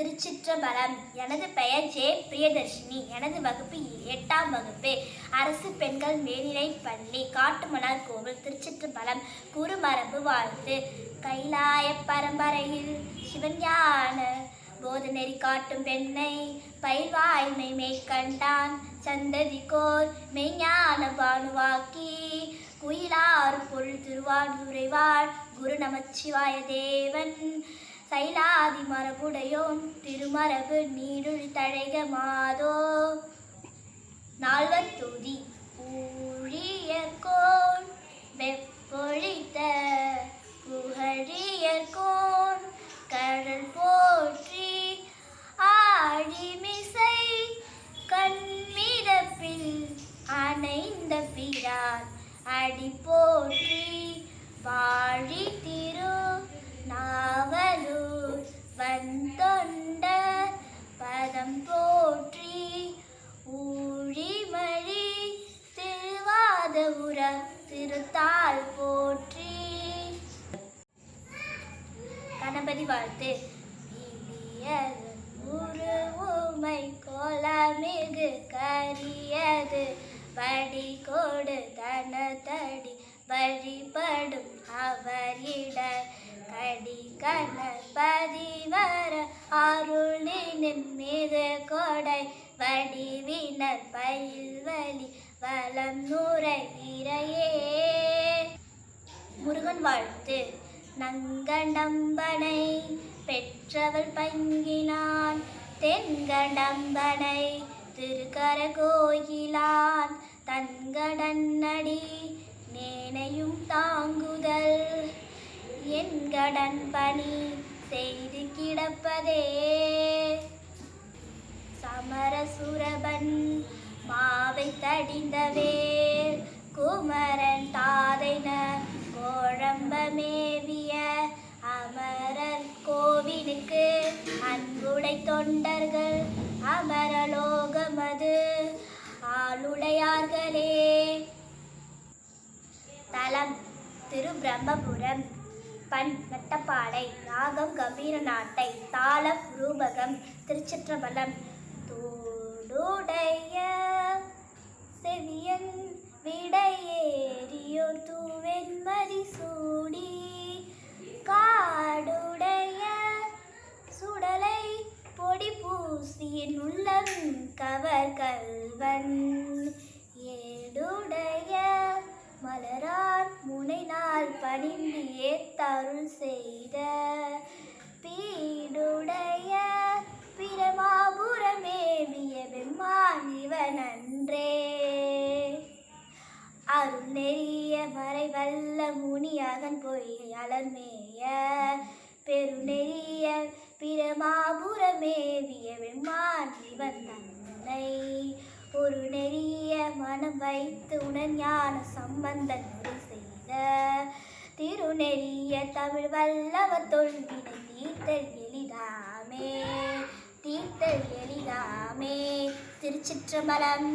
திருச்சிற்றம்பலம். எனது பெயர் ஜே. பிரியதர்ஷினி. எனது வகுப்பு எட்டாம் வகுப்பு. அரசு பெண்கள் மேல்நிலை பள்ளி காட்டுமலர் கோவில் திருச்சிற்றம்பலம். குறுமரபு வாழ்த்து கைலாய பரம்பரையில் சிவஞான போதநெறி காட்டும் பெண்ணை பயில்வாய்மை மேற்கண்டான். சந்ததி கோர் மெய்ஞான பானுவாக்கி குயிலாறு பொருள் திருவான் உறைவாள். குரு நமச்சிவாய தேவன். சைலாதி மரபுடையோன் திருமரபு நீருள் தழைக மாதோ. நால்வர் துதி ஊழியர்கோன் வெப்பொழித்த புகழியர்கோன் கடல் போற்றி ஆழிமிசை கண்மிதப்பில் அணைந்த பிரான் அடி போற்றி வாழி திரு வந்தொண்ட பதம் போற்றி ஊழிமழி திருவாத உர திருத்தால் போற்றி. கணபதி வாழ்த்து. இனியது உருவுமை கோலமிகு கரியது. படி கொடு தனதடி வழிபடும் அவரிட கடி கண பதிவர அருளினின் மீது கொடை வடிவினர் பயில்வலி வலம் நுரை இறையே முருகன் வாழ்த்து. நங்கடம்பனை பெற்றவள் பங்கினான். தென்கடம்பனை திருக்கர கோயிலான் தன்கடன்னடி நேனையும் தாங்குதல். என் கடன் பணி செய்து கிடப்பதே. சமரசுரபன் மாவை தடிந்தவே குமரன் தாதைன கோழம்பமேவிய அமரர் கோவிலுக்கு அன்புடை தொண்டர்கள் அமரலோகமது ஆளுடையார்களே. தலம் திரு பிரம்மபுரம் பண் நட்டப்பாடை ராகம் கம்பீர நாட்டை தாளம் ரூபகம் திருச்சிற்றம்பலம். தூடுடைய செவியன் விடையேறியோர் தூவெண்மதி சூடி. காடுடைய சுடலை பொடி பூசியின் உள்ளம் கவர் கல்வன். உன்னை முனைநாள் பணிந்து ஏத்தருள் செய்த பீடுடைய பிரமாபுரமேவிய பெம்மான் அன்றே. அருள் நெறிய மறைவல்ல முனியகன் பொய்கை அலர்மேய பெருநெறிய பிரமாபுரமேவிய வெம்மான் இவன் தன்னை. ஒரு நெறிய மனம் வைத்து உடன் ஞான சம்பந்தன் ஒரு திருநெறிய தமிழ் வல்லவர் தொல்வினை தீர்த்தல் எளிதாமே தீர்த்தல் எளிதாமே. திருச்சிற்றம்பலம்